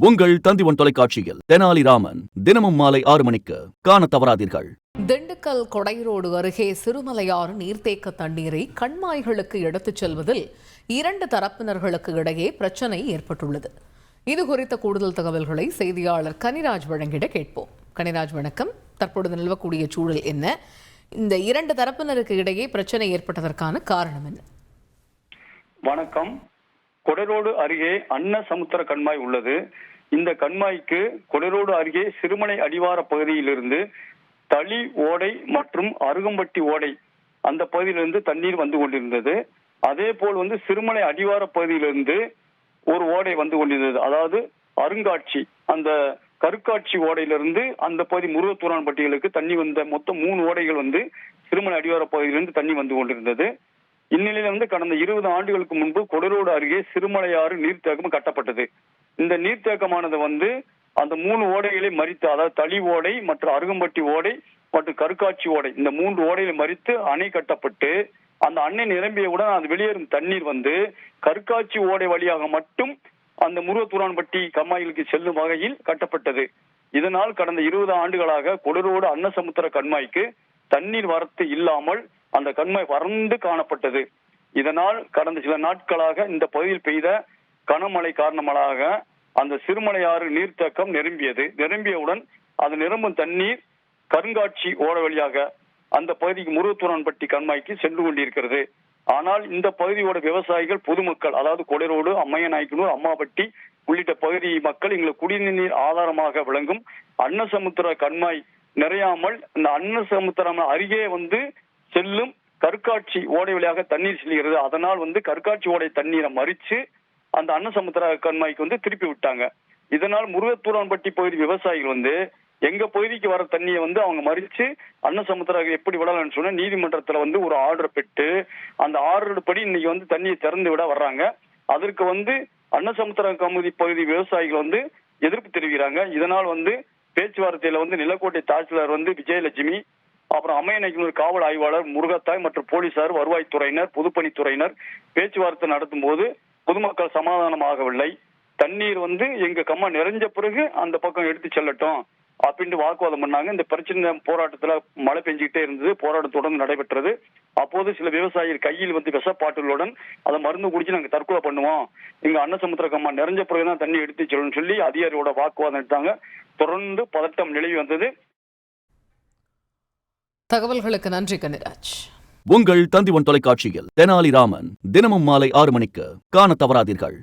உங்கள் தந்திவன் தொலைக்காட்சியில் தெனாலிராமன் தினமும் மாலை ஆறு மணிக்கு காண தவறாதீர்கள். திண்டுக்கல் கொடைரோடு அருகே சிறுமலையாறு நீர்த்தேக்க தண்ணீரை கண்மாய்களுக்கு எடுத்துச் செல்வதில் இரண்டு தரப்பினர்களுக்கு இடையே பிரச்சனை ஏற்பட்டுள்ளது. இது குறித்த கூடுதல் தகவல்களை செய்தியாளர் கனிராஜ் வழங்கிட கேட்போம். கனிராஜ் வணக்கம். தற்பொழுது நிலவக்கூடிய சூழல் என்ன? இந்த இரண்டு தரப்பினருக்கு இடையே பிரச்சனை ஏற்பட்டதற்கான காரணம் என்ன? வணக்கம். கொடரோடு அருகே அன்ன சமுத்திர கண்மாய் உள்ளது. இந்த கண்மாய்க்கு கொடரோடு அருகே சிறுமலை அடிவார பகுதியிலிருந்து தளி ஓடை மற்றும் அருகம்பட்டி ஓடை அந்த பகுதியிலிருந்து தண்ணீர் வந்து கொண்டிருந்தது. அதே போல் வந்து சிறுமலை அடிவார பகுதியிலிருந்து ஒரு ஓடை வந்து கொண்டிருந்தது. அதாவது அருங்காட்சி அந்த கருக்காட்சி ஓடையிலிருந்து அந்த பகுதி முருகத்தூரான் பட்டிகளுக்கு தண்ணி வந்த மொத்தம் மூணு ஓடைகள் வந்து சிறுமலை அடிவார பகுதியிலிருந்து தண்ணி வந்து கொண்டிருந்தது. இந்நிலையில வந்து கடந்த இருபது ஆண்டுகளுக்கு முன்பு கொடரோடு அருகே சிறுமலையாறு நீர்த்தேக்கம் கட்டப்பட்டது. இந்த நீர்த்தேக்கமானது வந்து அந்த மூணு ஓடைகளை மறித்து அதாவது தளி ஓடை மற்றும் அருகம்பட்டி ஓடை மற்றும் கருக்காட்சி ஓடை இந்த மூன்று ஓடைகளை மறித்து அணை கட்டப்பட்டு அந்த அணை நிரம்பியவுடன் அது வெளியேறும் தண்ணீர் வந்து கருக்காட்சி ஓடை வழியாக மட்டும் அந்த முருகத்துரான்பட்டி கம்மாய்களுக்கு செல்லும் வகையில் கட்டப்பட்டது. இதனால் கடந்த இருபது ஆண்டுகளாக கொடரோடு அன்னசமுத்திர கண்மாய்க்கு தண்ணீர் வரத்து இல்லாமல் அந்த கண்மாய் வறண்டு காணப்பட்டது. இதனால் கடந்த சில நாட்களாக இந்த பகுதியில் பெய்த கனமழை காரணமாக அந்த சிறுமலையாறு நீர்த்தேக்கம் நிரம்பியது. நிரம்பியவுடன் அது நிரம்பும் தண்ணீர் கருங்காட்சி ஓட வழியாக அந்த பகுதிக்கு முருகத்தூரான்பட்டி கண்மாய்க்கு சென்று கொண்டிருக்கிறது. ஆனால் இந்த பகுதியோட விவசாயிகள் பொதுமக்கள் அதாவது கொடைரோடு அம்மையநாயக்கனூர் அம்மாபட்டி உள்ளிட்ட பகுதி மக்கள் எங்களுக்கு குடிநீர் ஆதாரமாக விளங்கும் அன்னசமுத்திர கண்மாய் நிறையாமல் இந்த அன்னசமுத்திரம் அருகே வந்து செல்லும் கற்காட்சி ஓடை வழியாக தண்ணீர் செல்கிறது. அதனால் வந்து கற்காட்சி ஓடை தண்ணீரை மறித்து அந்த அன்னசமுத்திர கண்மாய்க்கு வந்து திருப்பி விட்டாங்க. இதனால் முருகத்தூரான்பட்டி பகுதி விவசாயிகள் வந்து எங்க பகுதிக்கு வர தண்ணியை வந்து அவங்க மறிச்சு அன்னசமுத்திர எப்படி விடலாம்னு சொன்னா நீதிமன்றத்துல வந்து ஒரு ஆர்டர் பெற்று அந்த ஆர்டர் படி இன்னைக்கு வந்து தண்ணியை திறந்து விட வர்றாங்க. அதற்கு வந்து அன்னசமுத்திர கமுதி பகுதி விவசாயிகள் வந்து எதிர்ப்பு தெரிவிக்கிறாங்க. இதனால் வந்து பேச்சுவார்த்தையில வந்து நிலக்கோட்டை தாசில்தார் வந்து விஜயலட்சுமி அப்புறம் அம்மையநைக்கனூர் காவல் ஆய்வாளர் முருகத்தாய் மற்றும் போலீசார் வருவாய்த்துறையினர் பொதுப்பணித்துறையினர் பேச்சுவார்த்தை நடத்தும் போது பொதுமக்கள் சமாதானமாகவில்லை. தண்ணீர் வந்து எங்க கம்மா நிறைஞ்ச பிறகு அந்த பக்கம் எடுத்து செல்லட்டும் அப்படின்ட்டு வாக்குவாதம் பண்ணாங்க. இந்த பிரச்சனை போராட்டத்துல மழை பெஞ்சுக்கிட்டே இருந்தது. போராட்டம் தொடர்ந்து நடைபெற்றது. அப்போது சில விவசாயிகள் கையில் வந்து விஷப்பாட்டுகளுடன் அதை மருந்து குடிச்சு நாங்க தற்கொலை பண்ணுவோம். இங்க அன்னசமுத்திர கம்மா நிறைஞ்ச பிறகுதான் தண்ணி எடுத்து செல்லணும்னு சொல்லி அதிகாரியோட வாக்குவாதம் எடுத்தாங்க. தொடர்ந்து பதட்டம் நிலவி வந்தது. தகவல்களுக்கு நன்றி கனிராஜ் உங்கள் தந்திவன் தொலைக்காட்சியில் தெனாலிராமன் தினமும் மாலை ஆறு மணிக்கு காண தவறாதீர்கள்.